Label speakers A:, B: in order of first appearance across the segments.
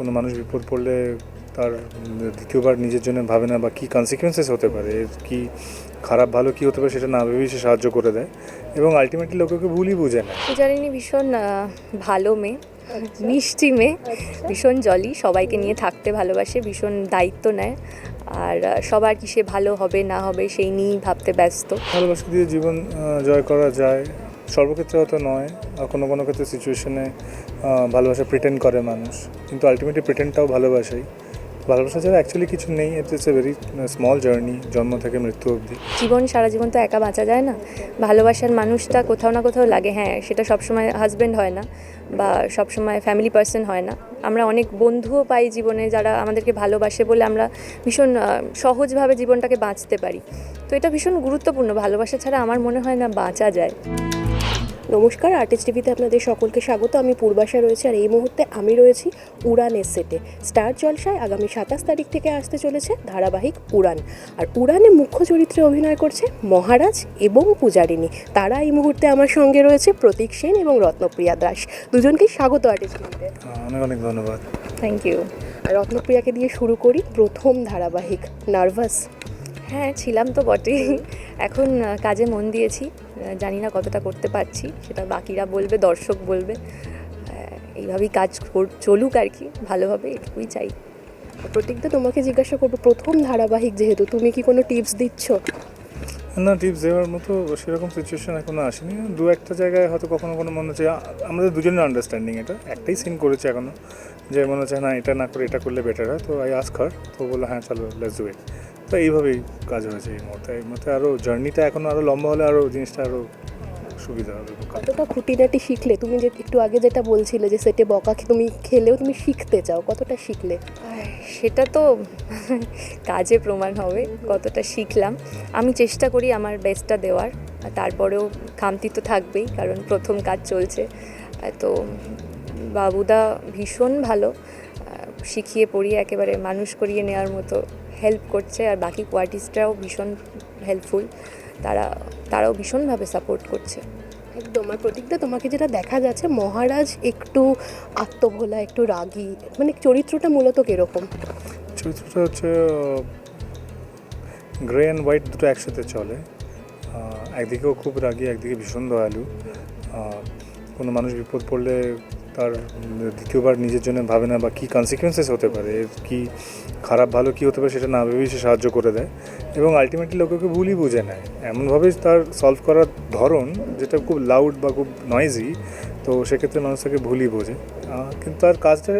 A: কোনো মানুষ বিপদ পড়লে তার দ্বিতীয়বার নিজের জন্য ভাবে না বা কী কনসিকুয়েন্সেস হতে পারে এর কি খারাপ ভালো কী হতে পারে সেটা না ভেবেই সে সাহায্য করে দেয় এবং আলটিমেটলি লোকেকে ভুলই বুঝে না।
B: পূজারিনী ভীষণ ভালো মেয়ে মিষ্টি মেয়ে ভীষণ জলি সবাইকে নিয়ে থাকতে ভালোবাসে ভীষণ দায়িত্ব নেয় আর সবার কি সে ভালো হবে না হবে সেই নিয়েই ভাবতে ব্যস্ত।
A: ভালোবাসা দিয়ে জীবন জয় করা যায় সর্বক্ষেত্রে হয়তো নয় কোনো কোনো ক্ষেত্রে সিচুয়েশনে ভালোবাসা প্রিটেন্ড করে মানুষ। কিন্তু আলটিমেটলি প্রিটেন্ডটাও ভালোবাসাই। ভালোবাসা ছাড়া অ্যাকচুয়ালি কিছু নেই it's a very small journey জন্ম থেকে মৃত্যু অবধি।
B: জীবন, সারা জীবন তো একা বাঁচা যায় না। ভালোবাসার মানুষটা কোথাও না কোথাও লাগে হ্যাঁ সেটা সবসময় হাজব্যান্ড হয় না, বা সবসময় ফ্যামিলি পার্সন হয় না। আমরা অনেক বন্ধুও পাই জীবনে যারা আমাদেরকে ভালোবাসে বলে আমরা ভীষণ সহজভাবে জীবনটাকে বাঁচতে পারি। তো এটা ভীষণ গুরুত্বপূর্ণ। ভালোবাসা ছাড়া আমার মনে হয় না বাঁচা যায়।
C: নমস্কার আর্টিস্ট টিভিতে আপনাদের সকলকে স্বাগত। আমি পূর্বাশা রয়েছে আর এই মুহূর্তে আমি রয়েছি উড়ানের সেটে। স্টার জলসায় আগামী সাতাশ তারিখ থেকে আসতে চলেছে ধারাবাহিক উড়ান। আর উড়ানে মুখ্য চরিত্রে অভিনয় করছে মহারাজ এবং পূজারিণী। তারা এই মুহূর্তে আমার সঙ্গে রয়েছে প্রতীক সেন এবং রত্নপ্রিয়া দাস। দুজনকেই স্বাগত আর্টিস্ট টিভিতে।
A: অনেক অনেক ধন্যবাদ।
B: থ্যাংক ইউ
C: আর রত্নপ্রিয়াকে দিয়ে শুরু করি প্রথম ধারাবাহিক নার্ভাস
B: হ্যাঁ ছিলাম তো বটেই। এখন কাজে মন দিয়েছি। জানি না কতটা করতে পারছি, সেটা বাকিরা বলবে, দর্শক বলবে। এইভাবেই কাজ চলুক আর কি, ভালোভাবে এটুকুই চাই।
C: প্রতীকদা তোমাকে জিজ্ঞাসা করব, প্রথম ধারাবাহিক যেহেতু, তুমি কি কোনো টিপস দিচ্ছ?
A: না টিপস দেওয়ার মতো সেরকম সিচুয়েশন এখনও আসেনি। দু একটা জায়গায় হয়তো কখনো কোনো মনে হচ্ছে, আমাদের দুজনের আন্ডারস্ট্যান্ডিং এটা। একটাই সিন করেছে এখনও, যে মনে হচ্ছে, না, এটা না করে, এটা করলে বেটার হয়। তো আই আস্ক হার তো বলল হ্যাঁ চলো লেটস ডু ইট তো এইভাবেই কাজ হয়েছে এই মুহূর্তে। এই মুহূর্তে আরও জার্নিটা এখনও আরও লম্বা হলে আরও জিনিসটা আরও সুবিধা হবে।
C: কতটা খুঁটিনাটি শিখলে? তুমি যে একটু আগে যেটা বলছিলে যে সেটে বকা তুমি খেলেও তুমি শিখতে চাও কতটা শিখলে?
B: সেটা তো কাজে প্রমাণ হবে কতটা শিখলাম। আমি চেষ্টা করি আমার বেস্টটা দেওয়ার আর তারপরেও খামতি তো থাকবেই কারণ প্রথম কাজ চলছে। তো বাবুদা ভীষণ ভালো শিখিয়ে পড়িয়ে একেবারে মানুষ করিয়ে নেওয়ার মতো হেল্প করছে আর বাকি কোয়ার্টিস্টরাও ভীষণ হেল্পফুল তারা তারাও ভীষণভাবে সাপোর্ট করছে।
C: একদম আর প্রতীকদা তোমাকে যেটা দেখা যাচ্ছে মহারাজ একটু আত্মভোলা একটু রাগী মানে চরিত্রটা মূলত কীরকম?
A: চরিত্রটা হচ্ছে গ্রে অ্যান্ড হোয়াইট দুটো একসাথে চলে। একদিকেও খুব রাগী একদিকে ভীষণ দয়ালু। কোনো মানুষ বিপদ পড়লে তার দ্বিতীয়বার নিজের জন্য ভাবে না বা কী কনসিকুয়েন্সেস হতে পারে এর কি খারাপ ভালো কী হতে পারে সেটা না ভেবেই সে সাহায্য করে দেয় এবং আলটিমেটলি লোকেকে ভুলই বুঝে নেয়। এমনভাবে তার সলভ করার ধরন যেটা খুব লাউড বা খুব নয়েজি তো সেক্ষেত্রে মানুষ তাকে ভুলই বোঝে। কিন্তু তার কাজটা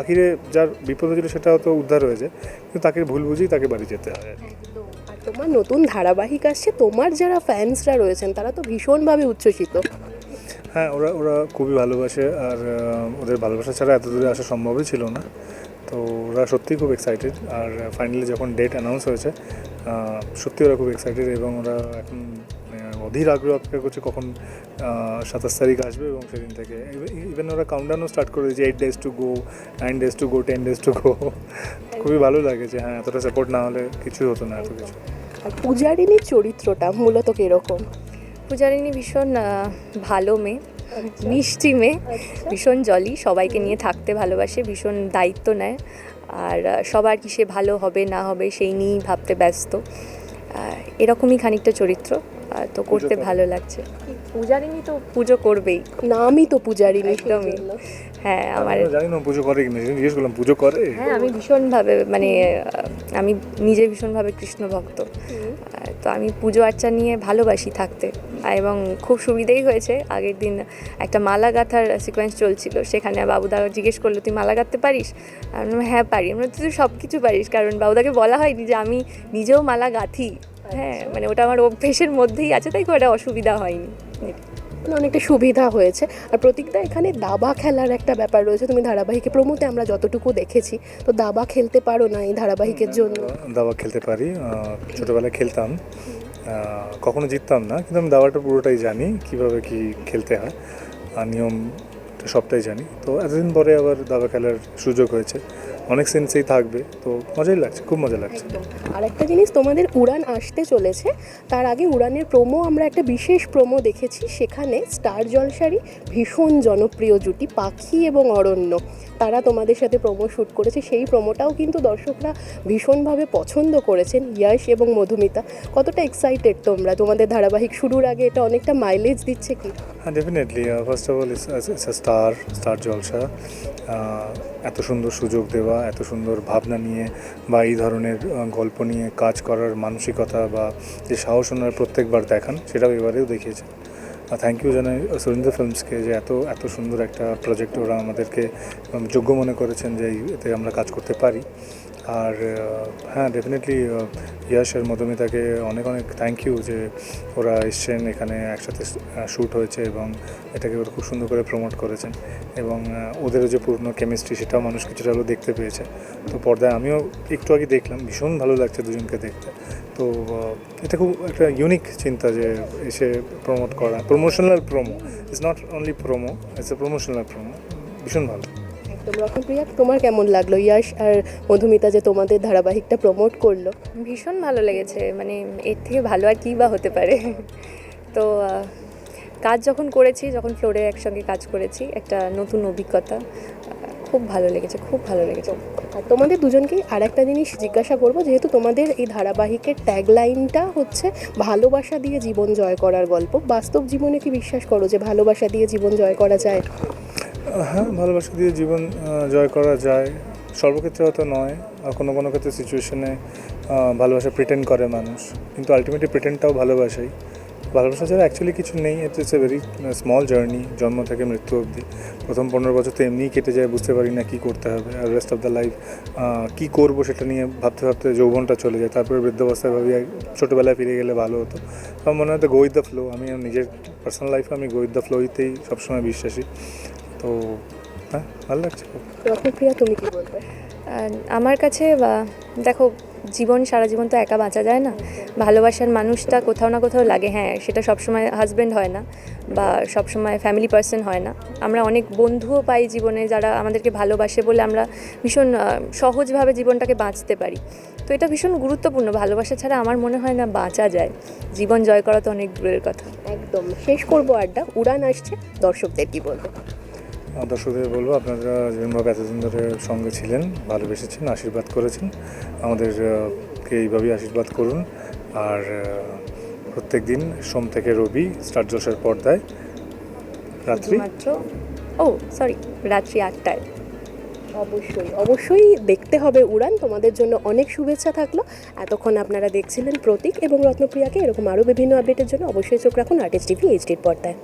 A: আখিরে যার বিপদ হয়েছিল সেটা হয়তো উদ্ধার হয়েছে, কিন্তু তাকে ভুল বুঝেই তাকে বাড়ি যেতে হয়। আর কি।
C: তোমার নতুন ধারাবাহিক আসছে, তোমার যারা ফ্যান্সরা রয়েছেন, তারা তো ভীষণভাবে উচ্ছ্বসিত।
A: হ্যাঁ ওরা ওরা খুবই ভালোবাসে আর ওদের ভালোবাসা ছাড়া এত দূরে আসা সম্ভবই ছিল না। তো ওরা সত্যিই খুব এক্সাইটেড আর ফাইনালি যখন ডেট অ্যানাউন্স হয়েছে সত্যি ওরা খুব এক্সাইটেড এবং ওরা এখন মানে, অধীর আগ্রহ অপেক্ষা করছে কখন সাতাশ তারিখ আসবে এবং সেদিন থেকে। ইভেন ওরা কাউন্টডাউনও স্টার্ট করে দিয়েছে eight days to go nine days to go ten days to go খুবই ভালো লাগে যে হ্যাঁ এতটা সাপোর্ট না হলে কিছুই হতো না এত কিছু।
C: পূজারিনীর চরিত্রটা মূলত কীরকম?
B: পূজারিনী ভীষণ ভালো মেয়ে মিষ্টি মেয়ে ভীষণ জলি সবাইকে নিয়ে থাকতে ভালোবাসে ভীষণ দায়িত্ব নেয়। আর সবার কি সে ভালো হবে না হবে সেই নিয়েই ভাবতে ব্যস্ত। এরকমই খানিকটা চরিত্র তো করতে ভালো লাগছে। পূজারিনী তো পুজো করবেই।
C: নামই তো পূজারিনী
B: একদমই। হ্যাঁ আমার
A: জানি না পুজো করে কিনা জিজ্ঞেস করলাম পুজো করে?
B: হ্যাঁ আমি ভীষণভাবে মানে আমি নিজে ভীষণভাবে কৃষ্ণ ভক্ত তো আমি পুজো আর্চা নিয়ে ভালোবাসি থাকতে। এবং খুব সুবিধেই হয়েছে। আগের দিন একটা মালা গাঁথার সিকোয়েন্স চলছিল। সেখানে বাবুদা জিজ্ঞেস করল তুই মালা গাঁথতে পারিস? আমি হ্যাঁ পারি। আমরা তুই সব কিছু পারিস। কারণ বাবুদাকে বলা হয়নি যে আমি নিজেও মালা গাঁথি। হ্যাঁ মানে ওটা আমার অভ্যেসের মধ্যেই আছে তাই খুব একটা অসুবিধা হয়নি।
C: অনেকটা সুবিধা হয়েছে। আর প্রতীকদা এখানে দাবা খেলার একটা ব্যাপার রয়েছে। তুমি ধারাবাহিকে প্রমোতে আমরা যতটুকু দেখেছি। তো দাবা খেলতে পারো না এই ধারাবাহিকের জন্য?
A: দাবা খেলতে পারি। ছোটবেলায় খেলতাম। কখনো জিততাম না কিন্তু আমি দাবাটা পুরোটাই জানি কীভাবে কি খেলতে হয়। তো সবটাই জানি। তো এতদিন পরে আবার দাবা খেলার সুযোগ হয়েছে। অনেক সেন্সেই থাকবে তো মজাই লাগছে খুব মজা লাগছে।
C: আর একটা জিনিস তোমাদের উড়ান আসতে চলেছে। তার আগে উড়ানের প্রোমো আমরা একটা বিশেষ প্রোমো দেখেছি সেখানে স্টার জলসারই ভীষণ জনপ্রিয় জুটি পাখি এবং অরণ্য। তারা তোমাদের সাথে প্রোমো শ্যুট করেছে। সেই প্রোমোটাও কিন্তু দর্শকরা ভীষণভাবে পছন্দ করেছেন ইয়াশ এবং মধুমিতা। কতটা এক্সাইটেড তোমরা? তোমাদের ধারাবাহিক শুরুর আগে এটা অনেকটা মাইলেজ দিচ্ছে কি?
A: হ্যাঁ definitely first of all it's Star Star Jalsha. এত সুন্দর সুযোগ দেওয়া, এত সুন্দর ভাবনা নিয়ে বা এই ধরনের গল্প নিয়ে কাজ করার মানসিকতা বা যে সাহস ওনারা প্রত্যেকবার দেখান, সেটাও এবারেও দেখিয়েছেন। থ্যাংক ইউ জানাই সুরেন্দ্র ফিল্মসকে যে এত এত সুন্দর একটা প্রজেক্ট ওরা আমাদেরকে যোগ্য মনে করেছেন যে এতে আমরা কাজ করতে পারি। আর হ্যাঁ ডেফিনেটলি ইয়াশ মধুমিতাকে অনেক অনেক থ্যাংক ইউ যে ওরা এসছেন এখানে একসাথে শ্যুট হয়েছে এবং এটাকে ওরা খুব সুন্দর করে প্রমোট করেছেন। এবং আহ, ওদেরও যে পূর্ণ কেমিস্ট্রি সেটাও মানুষ কিছুটা হলেও দেখতে পেয়েছে। তো পর্দায় আমিও একটু আগে দেখলাম ভীষণ ভালো লাগছে দুজনকে দেখতে। তো এটা খুব একটা ইউনিক চিন্তা যে এসে প্রমোট করা promotional promo it's not only promo it's a promotional promo ভীষণ ভালো।
C: একদম রকম প্রিয়া তোমার কেমন লাগল ইয়াশ আর মধুমিতা যে তোমাদের ধারাবাহিকটা প্রমোট করল?
B: ভীষণ ভালো লেগেছে মানে এর থেকে ভালো আর কী বা হতে পারে? তো কাজ যখন করেছি যখন ফ্লোরে একসঙ্গে কাজ করেছি একটা নতুন অভিজ্ঞতা খুব ভালো লেগেছে, খুব ভালো লেগেছে।
C: আর তোমাদের দুজনকেই আর একটা জিনিস জিজ্ঞাসা করব, যেহেতু তোমাদের এই ধারাবাহিকের ট্যাগলাইনটা হচ্ছে ভালোবাসা দিয়ে জীবন জয় করার গল্প। বাস্তব জীবনে কি বিশ্বাস করো যে ভালোবাসা দিয়ে জীবন জয় করা যায়?
A: হ্যাঁ ভালোবাসা দিয়ে জীবন জয় করা যায়। সর্বক্ষেত্রে হয়তো নয়, আর কোনো কোনো ক্ষেত্রে সিচুয়েশনে ভালোবাসা প্রিটেন্ড করে মানুষ। কিন্তু আলটিমেটলি প্রিটেন্ডটাও ভালোবাসাই। ভালোবাসা ছাড়া অ্যাকচুয়ালি কিছু নেই। It's a very small journey জন্ম থেকে মৃত্যু অবধি। প্রথম পনেরো বছর তো এমনিই কেটে যায় বুঝতে পারি না কী করতে হবে। আর রেস্ট অফ দ্য লাইফ কী করব সেটা নিয়ে ভাবতে ভাবতে যৌবনটা চলে যায়। তারপরে বৃদ্ধাবস্থায় ভাবি ছোটোবেলায় ফিরে গেলে ভালো হতো। আমার মনে হয় গো উইথ দ্য ফ্লো আমি নিজের পার্সোনাল লাইফে আমি গো উইথ দ্য ফ্লোইতেই সবসময় বিশ্বাসী। তো হ্যাঁ ভালো লাগছে
C: তুমি কি বলবে?
B: আমার কাছে দেখো জীবন, সারা জীবন তো একা বাঁচা যায় না। ভালোবাসার মানুষটা কোথাও না কোথাও লাগে। হ্যাঁ সেটা সবসময় হাজব্যান্ড হয় না বা সবসময় ফ্যামিলি পার্সন হয় না। আমরা অনেক বন্ধুও পাই জীবনে যারা আমাদেরকে ভালোবাসে বলে আমরা ভীষণ সহজভাবে জীবনটাকে বাঁচতে পারি। তো এটা ভীষণ গুরুত্বপূর্ণ। ভালোবাসা ছাড়া আমার মনে হয় না বাঁচা যায়। জীবন জয় করা তো অনেক দূরের কথা।
C: একদম। শেষ করব আড্ডা। উড়ান আসছে। দর্শকদের কি বলব?
A: দর্শকদের বলব, আপনারা যেরকমভাবে এতদিন ধরে সঙ্গে ছিলেন, ভালোবেসেছেন, আশীর্বাদ করেছেন, আমাদেরকে এইভাবেই আশীর্বাদ করুন। আর প্রত্যেক দিন সোম থেকে রবি স্টার জোশের পর্দায়, রাত্রি?
B: ও সরি রাত্রি আটটায়।
C: অবশ্যই অবশ্যই দেখতে হবে উড়ান। তোমাদের জন্য অনেক শুভেচ্ছা থাকল। এতক্ষণ আপনারা দেখছিলেন প্রতীক এবং রত্নপ্রিয়াকে, এরকম আরও বিভিন্ন আপডেটের জন্য অবশ্যই চোখ রাখুন আর্টিস্ট টিভি এইচডির পর্দায়।